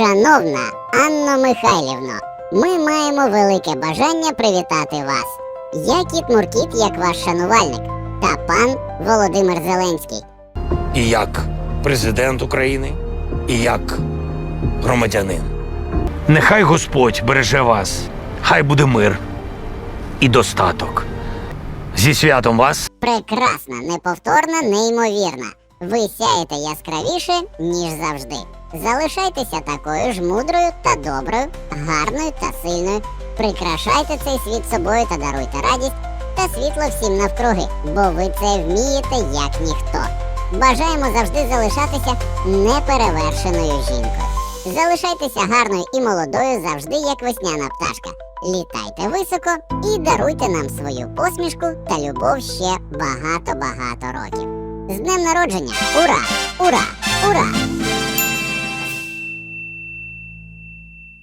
Шановна Анно Михайлівно, ми маємо велике бажання привітати вас. Я кіт Муркіт, як ваш шанувальник, та пан Володимир Зеленський. І як президент України, і як громадянин. Нехай Господь береже вас, хай буде мир і достаток. Зі святом вас! Прекрасна, неповторна, неймовірна. Ви сяєте яскравіше, ніж завжди. Залишайтеся такою ж мудрою та доброю, гарною та сильною. Прикрашайте цей світ собою та даруйте радість та світло всім навкруги, бо ви це вмієте як ніхто. Бажаємо завжди залишатися неперевершеною жінкою. Залишайтеся гарною і молодою завжди, як весняна пташка. Літайте високо і даруйте нам свою посмішку та любов ще багато-багато років. З днем народження! Ура! Ура! Ура!